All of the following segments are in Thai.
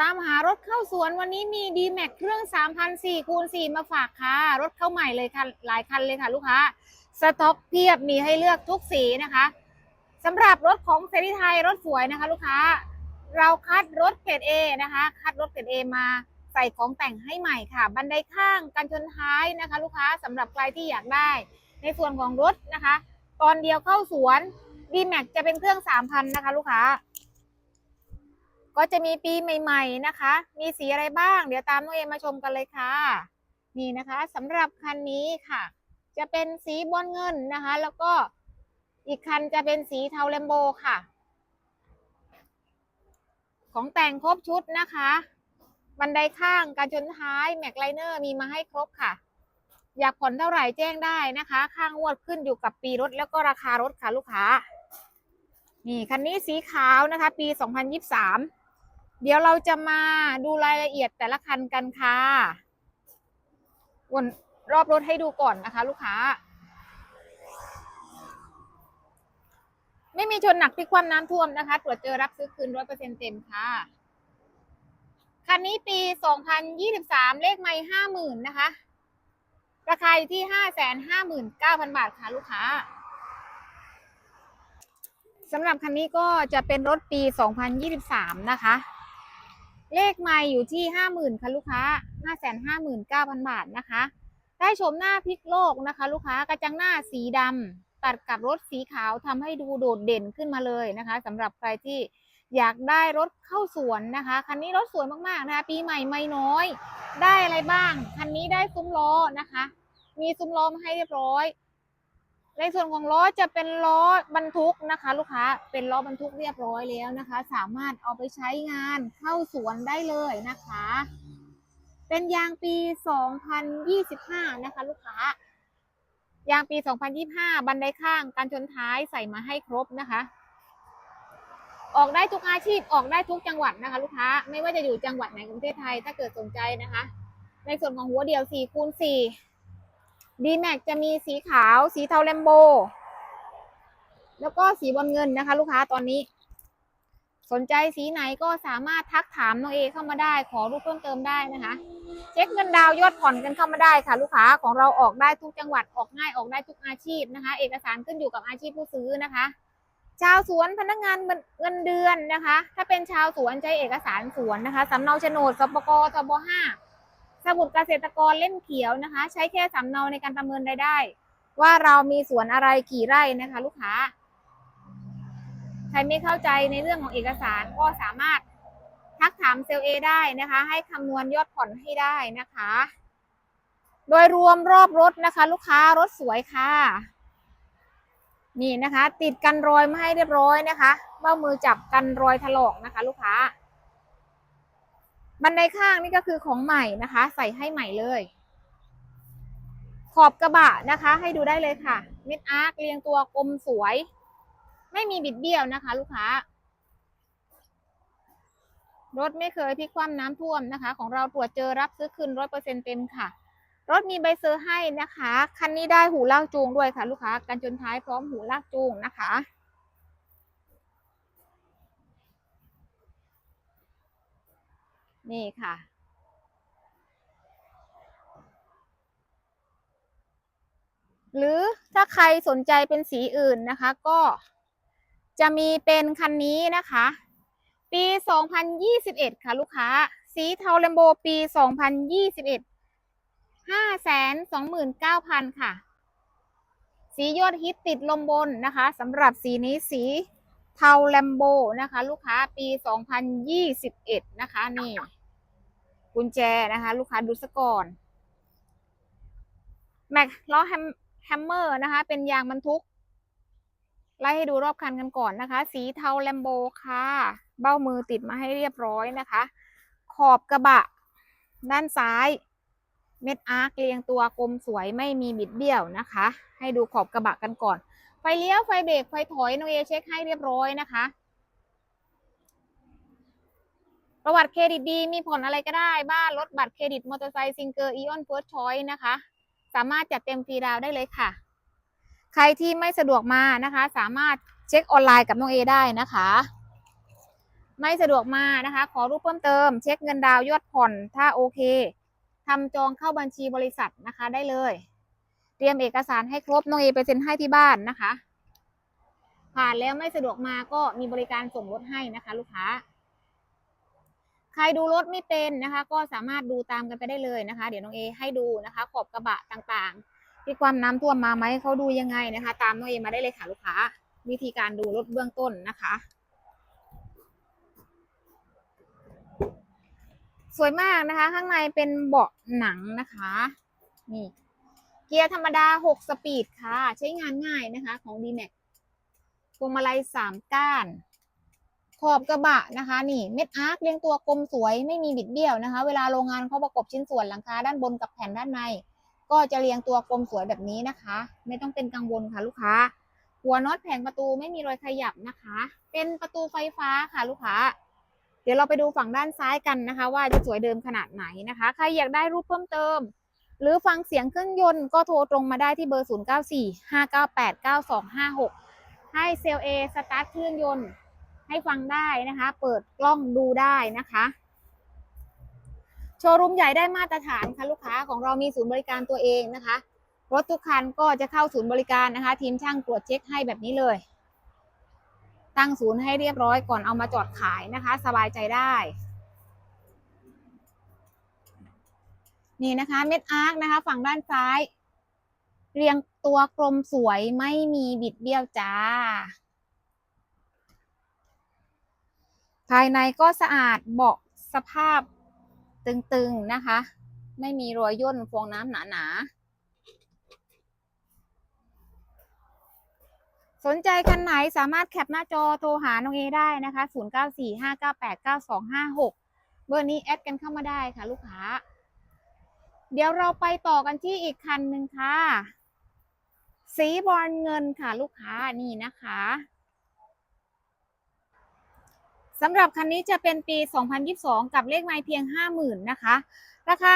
ตามหารถเข้าสวนวันนี้มี d m a x เครื่อง 3,004คูณ4มาฝากค่ะ รถเข้าใหม่เลยค่ะ หลายคันเลยค่ะลูกค้า สต็อกเพียบมีให้เลือกทุกสีนะคะสำหรับรถของเซรีไทยรถสวยนะคะ ลูกค้า เราคัดรถเกรด A นะคะ คัดรถเกรด A มาใส่ของแต่งให้ใหม่ค่ะ บันไดข้างกันชนท้ายนะคะ ลูกค้าสำหรับใครที่อยากได้ ในส่วนของรถนะคะ ตอนเดียวเข้าสวน d m a x จะเป็นเครื่อง 3,000 นะคะ ลูกค้า ก็จะมีปีใหม่ ๆนะคะ มีสีอะไรบ้าง เดี๋ยวตามน้องเอมาชมกันเลยค่ะ นี่นะคะสำหรับคันนี้ค่ะ จะเป็นสีบอลเงินนะคะ แล้วก็อีกคันจะเป็นสีเทาแลมโบค่ะ ของแต่งครบชุดนะคะ บันไดข้างการชนท้ายแม็กไลเนอร์มีมาให้ครบค่ะ อยากผ่อนเท่าไหร่แจ้งได้นะคะ ข้างงวดขึ้นอยู่กับปีรถแล้วก็ราคารถค่ะลูกค้า นี่คันนี้สีขาวนะคะ ปี 2023 เดี๋ยวเราจะมาดูรายละเอียดแต่ละคันกันค่ะวนรอบรถให้ดูก่อนนะคะ ลูกค้า ไม่มีชนหนักที่ความน้ำท่วมนะคะ ตรวจเจอรับซื้อคืนร้อยเปอร์เซ็นเต็มค่ะ คันนี้ปี2023เลขไม่ห้าหมื่นนะคะ ราคาอยู่ที่ห้าแสนห้าหมื่นเก้าพันบาทค่ะ ลูกค้าสำหรับคันนี้ก็จะเป็นรถปี 2023 นะคะ เลขไม่อยู่ที่ห้าหมื่นค่ะลูกค้าห้าแสนห้าหมื่นเก้าพันบาทนะคะ ได้ชมหน้าพลิกโลกนะคะ ลูกค้ากระจังหน้าสีดำตัดกับรถสีขาวทำให้ดูโดดเด่นขึ้นมาเลยนะคะสำหรับใครที่อยากได้รถเข้าสวนนะคะคันนี้รถสวยมากๆนะคะปีใหม่ไม่น้อย ได้อะไรบ้างคันนี้ได้ซุ้มล้อนะคะ มีซุ้มล้อมาให้เรียบร้อย ในส่วนของล้อจะเป็นล้อบรรทุกนะคะ ลูกค้าเป็นล้อบรรทุกเรียบร้อยแล้วนะคะ สามารถเอาไปใช้งานเข้าสวนได้เลยนะคะ เป็นยางปี 2025 นะคะ ลูกค้ายางปี 2025 บันไดข้างการชนท้ายใส่มาให้ครบนะคะ ออกได้ทุกอาชีพออกได้ทุกจังหวัดนะคะ ลูกค้าไม่ว่าจะอยู่จังหวัดไหนของประเทศไทยถ้าเกิดสนใจนะคะ ในส่วนของหัวเดียว4คูณ4 d m a x จะมีสีขาว สีเทาแลมโบ แล้วก็สีบอลเงินนะคะ ลูกค้าตอนนี้ สนใจสีไหนก็สามารถทักถามน้องเอเข้ามาได้ ขอรูปเพิ่มเติมได้นะคะ เช็คเงินดาวยอดผ่อนกันเข้ามาได้ค่ะ ลูกค้าของเราออกได้ทุกจังหวัดออกง่ายออกได้ทุกอาชีพนะคะ เอกสารขึ้นอยู่กับอาชีพผู้ซื้อนะคะชาวสวนพนักงานเงินเดือนนะคะ ถ้าเป็นชาวสวนใช้เอกสารสวนนะคะสำเนาโฉนดสปกทบห้า สมุดเกษตรกรเล่มเขียวนะคะ ใช้แค่สำเนาในการประเมินรายได้ ว่าเรามีสวนอะไรกี่ไร่นะคะ ลูกค้า ใครไม่เข้าใจในเรื่องของเอกสารก็สามารถทักถามเซลเอได้นะคะ ให้คำนวณยอดผ่อนให้ได้นะคะ โดยรวมรอบรถนะคะ ลูกค้ารถสวยค่ะ นี่นะคะ ติดกันรอยมาให้เรียบร้อยนะคะเบ้ามือจับกันรอยถลอกนะคะ ลูกค้า บันไดข้างนี่ก็คือของใหม่นะคะ ใส่ให้ใหม่เลย ขอบกระบะนะคะ ให้ดูได้เลยค่ะ เม็ดอาร์คเรียงตัวกลมสวย ไม่มีบิดเบี้ยวนะคะ ลูกค้ารถไม่เคยพลิกคว่ำน้ำท่วมนะคะ ของเราตรวจเจอรับซื้อคืนร้อยเปอร์เซ็นเต็มค่ะ รถมีใบเซอร์ให้นะคะ คันนี้ได้หูลากจูงด้วยค่ะ ลูกค้ากันจนท้ายพร้อมหูลากจูงนะคะ นี่ค่ะ หรือถ้าใครสนใจเป็นสีอื่นนะคะ ก็จะมีเป็นคันนี้นะคะ ปี 2021 ค่ะลูกค้า สีเทาเลมโบปี 2021ห้าแสนสองหมื่นเก้าพันค่ะ สียอดฮิตติดลมบนนะคะสำหรับสีนี้สี เทาแลมโบนะคะ ลูกค้าปี 2021 นะคะ นี่ กุญแจนะคะ ลูกค้าดูสก่อนแม็กล้อแฮมแฮมเมอร์นะคะ เป็นยางบรรทุก ไล่ให้ดูรอบคันกันก่อนนะคะ สีเทาแลมโบค่ะ เบ้ามือติดมาให้เรียบร้อยนะคะ ขอบกระบะ ด้านซ้าย เม็ดอาร์คเรียงตัวกลมสวยไม่มีบิดเบี้ยวนะคะ ให้ดูขอบกระบะกันก่อน ไฟเลี้ยวไฟเบรกไฟถอยน้องเอเช็คให้เรียบร้อยนะคะ ประวัติเครดิตดีมีผ่อนอะไรก็ได้ บ้านรถบัตรเครดิตมอเตอร์ไซค์ซิงเกอร์อีออนเฟิร์สชอยนะคะ สามารถจัดเต็มฟรีดาวได้เลยค่ะ ใครที่ไม่สะดวกมานะคะ สามารถเช็คออนไลน์กับน้องเอได้นะคะ ไม่สะดวกมานะคะ ขอรูปเพิ่มเติม เช็คเงินดาวยอดผ่อนถ้าโอเคทำจองเข้าบัญชีบริษัทนะคะได้เลย เตรียมเอกสารให้ครบน้องเอไปเซ็นให้ที่บ้านนะคะ ผ่านแล้วไม่สะดวกมาก็มีบริการส่งรถให้นะคะ ลูกค้า ใครดูรถไม่เป็นนะคะ ก็สามารถดูตามกันไปได้เลยนะคะ เดี๋ยวน้องเอให้ดูนะคะ ขอบกระบะต่างๆ ที่ความน้ำท่วมมาไหมเขาดูยังไงนะคะ ตามน้องเอมาได้เลยค่ะลูกค้า วิธีการดูรถเบื้องต้นนะคะสวยมากนะคะ ข้างในเป็นเบาะหนังนะคะ นี่ เกียร์ธรรมดา 6 สปีดค่ะ ใช้งานง่ายนะคะของ d m a x พวงมาลัย 3 ก้าน ขอบกระบะนะคะ นี่เม็ดอาร์คเรียงตัวกลมสวยไม่มีบิดเบี้ยวนะคะ เวลาโรงงานเขาประกบชิ้นส่วนหลังคาด้านบนกับแผ่นด้านใน ก็จะเรียงตัวกลมสวยแบบนี้นะคะ ไม่ต้องเป็นกังวลค่ะลูกค้า หัวน็อตแผงประตูไม่มีรอยขยับนะคะ เป็นประตูไฟฟ้าค่ะลูกค้าเดี๋ยวเราไปดูฝั่งด้านซ้ายกันนะคะ ว่าจะสวยเดิมขนาดไหนนะคะ ใครอยากได้รูปเพิ่มเติม หรือฟังเสียงเครื่องยนต์ก็โทรตรงมาได้ที่เบอร์ 0 9 4 5 9 8 9 2 5 6 ให้เซลเอสตาร์ทเครื่องยนต์ให้ฟังได้นะคะ เปิดกล้องดูได้นะคะโชว์รูมใหญ่ได้มาตรฐานค่ะลูกค้าของเรามีศูนย์บริการตัวเองนะคะ รถทุกคันก็จะเข้าศูนย์บริการนะคะ ทีมช่างตรวจเช็คให้แบบนี้เลย ตั้งศูนย์ให้เรียบร้อยก่อนเอามาจอดขายนะคะ สบายใจได้ นี่นะคะเม็ดอาร์คนะคะฝั่งด้านซ้าย เรียงตัวกลมสวยไม่มีบิดเบี้ยวจ้า ภายในก็สะอาดเบาะสภาพตึงๆนะคะ ไม่มีรอยย่นฟองน้ำหนาๆสนใจคันไหนสามารถแคปหน้าจอโทรหาน้องเอได้นะคะ 0945989256 เบอร์นี้แอดกันเข้ามาได้ค่ะลูกค้า เดี๋ยวเราไปต่อกันที่อีกคันหนึ่งค่ะ สีบอลเงินค่ะลูกค้านี่นะคะสำหรับคันนี้จะเป็นปี 2022 กับเลขไม้เพียง 50,000 นะคะ ราคา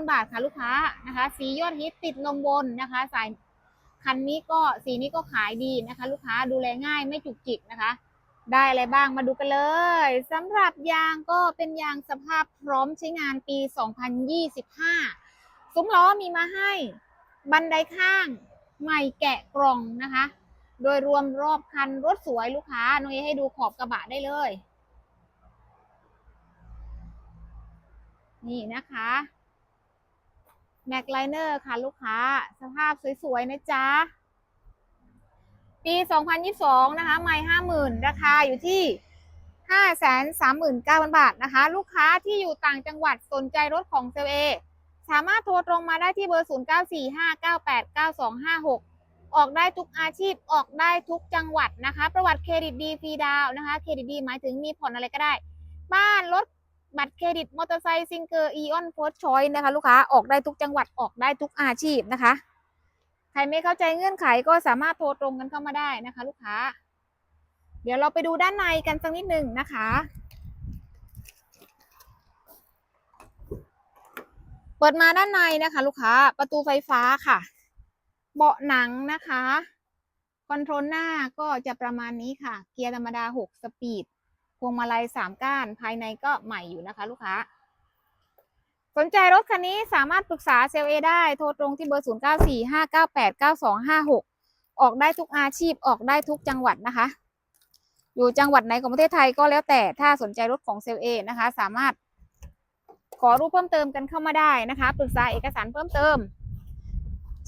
539,000 บาทค่ะลูกค้านะคะ สียอดฮิตติดลมบนนะคะ สายคันนี้ก็สีนี้ก็ขายดีนะคะ ลูกค้าดูแลง่ายไม่จุกจิกนะคะ ได้อะไรบ้างมาดูกันเลยสำหรับยางก็เป็นยางสภาพพร้อมใช้งานปี 2025 ซุ้มล้อมีมาให้ บันไดข้างใหม่แกะกล่องนะคะ โดยรวมรอบคันรถสวยลูกค้าหน่อยให้ดูขอบกระบะได้เลย นี่นะคะแม็กไลเนอร์ค่ะลูกค้า สภาพสวยๆนะจ๊ะ ปี 2022 นะคะไม่50,000ราคาอยู่ที่539,000 บาทนะคะ ลูกค้าที่อยู่ต่างจังหวัดสนใจรถของเซลเอสามารถโทรตรงมาได้ที่เบอร์ 0945989256 ออกได้ทุกอาชีพออกได้ทุกจังหวัดนะคะ ประวัติเครดิตดีฟรีดาวน์นะคะเครดิตดีหมายถึงมีผ่อนอะไรก็ได้ บ้านรถบัตรเครดิตมอเตอร์ไซค์ซิงเกอร์อีออนโฟร์ชอยนะคะ ลูกค้าออกได้ทุกจังหวัดออกได้ทุกอาชีพนะคะ ใครไม่เข้าใจเงื่อนไขก็สามารถโทรตรงกันเข้ามาได้นะคะ ลูกค้า เดี๋ยวเราไปดูด้านในกันสักนิดหนึ่งนะคะ เปิดมาด้านในนะคะ ลูกค้า ประตูไฟฟ้าค่ะ เบาะหนังนะคะ คอนโทรลหน้าก็จะประมาณนี้ค่ะ เกียร์ธรรมดา 6 สปีด พวงมาลัย 3 ก้าน ภายในก็ใหม่อยู่นะคะ ลูกค้า สนใจรถคันนี้สามารถปรึกษาเซลเอได้ โทรตรงที่เบอร์ 0945989256 ออกได้ทุกอาชีพออกได้ทุกจังหวัดนะคะ อยู่จังหวัดไหนของประเทศไทยก็แล้วแต่ถ้าสนใจรถของเซลเอนะคะ สามารถขอรูปเพิ่มเติมกันเข้ามาได้นะคะ ปรึกษาเอกสารเพิ่มเติม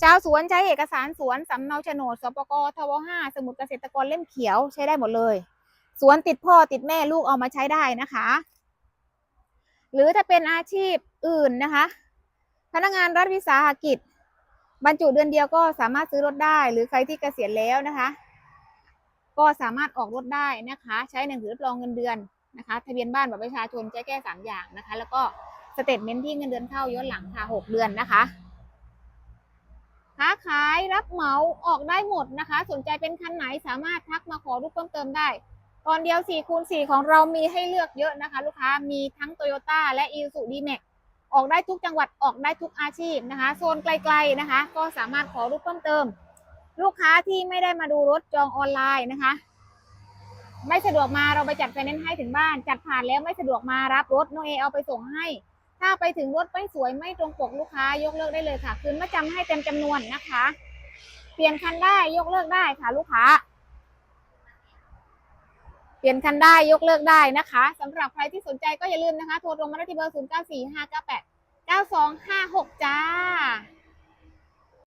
ชาวสวนใช้เอกสารสวนสำเนาโฉนด สปกทว5สมุดเกษตรกรเล่มเขียวใช้ได้หมดเลย สวนติดพ่อติดแม่ลูกเอามาใช้ได้นะคะ หรือถ้าเป็นอาชีพอื่นนะคะ พนักงานรัฐวิสาหกิจ บรรจุเดือนเดียวก็สามารถซื้อรถได้ หรือใครที่เกษียณแล้วนะคะ ก็สามารถออกรถได้นะคะ ใช้หนังสือรับรองเงินเดือนนะคะทะเบียนบ้านบัตรประชาชนใช้แค่สามอย่างนะคะ แล้วก็สเตทเมนที่เงินเดือนเข้าย้อนหลังค่ะหกเดือนนะคะค้าขายรับเหมาออกได้หมดนะคะ สนใจเป็นคันไหนสามารถทักมาขอรูปเพิ่มเติมได้ ตอนเดียว4คูณ4ของเรามีให้เลือกเยอะนะคะ ลูกค้ามีทั้ง Toyota และ i s u d m a x ออกได้ทุกจังหวัดออกได้ทุกอาชีพนะคะ โซนไกลๆนะคะ ก็สามารถขอรูปเพิ่มเติม ลูกค้าที่ไม่ได้มาดูรถจองออนไลน์นะคะ ไม่สะดวกมาเราไปจัดไฟแนนซ์ให้ถึงบ้าน จัดผ่านแล้วไม่สะดวกมารับรถโนเอเอาไปส่งให้ ถ้าไปถึงรถไม่สวยไม่ตรงปกลูกค้ายกเลิกได้เลยค่ะ คืนมาจำให้เต็มจำนวนนะคะ เปลี่ยนคันได้ยกเลิกได้ค่ะลูกค้า เปลี่ยนคันได้ยกเลิกได้นะคะสำหรับใครที่สนใจก็อย่าลืมนะคะ โทรลงมาที่เบอร์ 0945989256 จ้า